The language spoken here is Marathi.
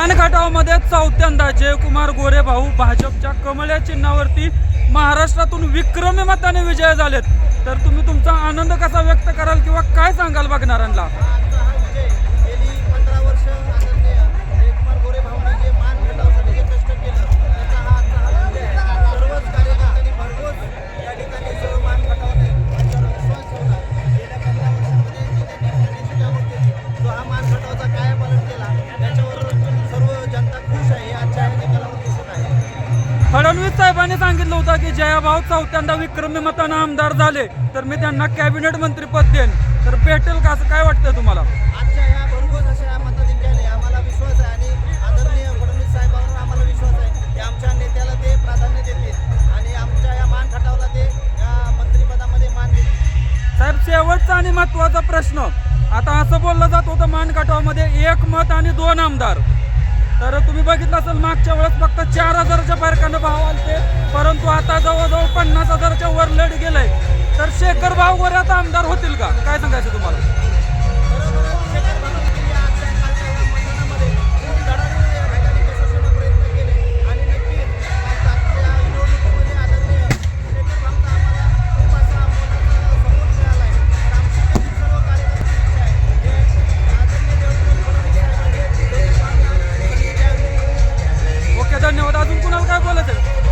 पानघाटावमध्ये चौथ्यांदा जयकुमार गोरे भाऊ भाजपच्या कमळ्या चिन्हावरती महाराष्ट्रातून विक्रमी मताने विजय झालेत. तर तुम्ही तुमचा आनंद कसा व्यक्त कराल किंवा काय सांगाल बघणाऱ्यांना? त्याच्यावर फडणवीस साहेबांनी सांगितलं होतं की जयाभाऊ चौथ्यांदा विक्रमी मतानं आमदार झाले तर मी त्यांना कॅबिनेट मंत्रीपद देईन. तर भेटेल का असं काय वाटतं तुम्हाला? आजच्या या भरघोस अशा आम्हाला विश्वास आहे आणि आदरणीय फडणवीस साहेबांवर आम्हाला विश्वास आहे की आमच्या नेत्याला ते प्राधान्य देतील आणि आमच्या या मान खटावला ते या मंत्रिपदामध्ये मान देतील. साहेब शेवटचा आणि महत्त्वाचा प्रश्न. आता असं बोललं जात होतं मानकाटावमध्ये एक मत आणि दोन आमदार. तर तुम्ही बघितलं असेल मागच्या वेळेस फक्त चार हजारच्या फरकानं भाव आलते. परंतु आता जवळजवळ पन्नास हजारच्या वर लेट गेलंय. तर शेखर भाव वर आता आमदार होतील का? হালকা বলেছেন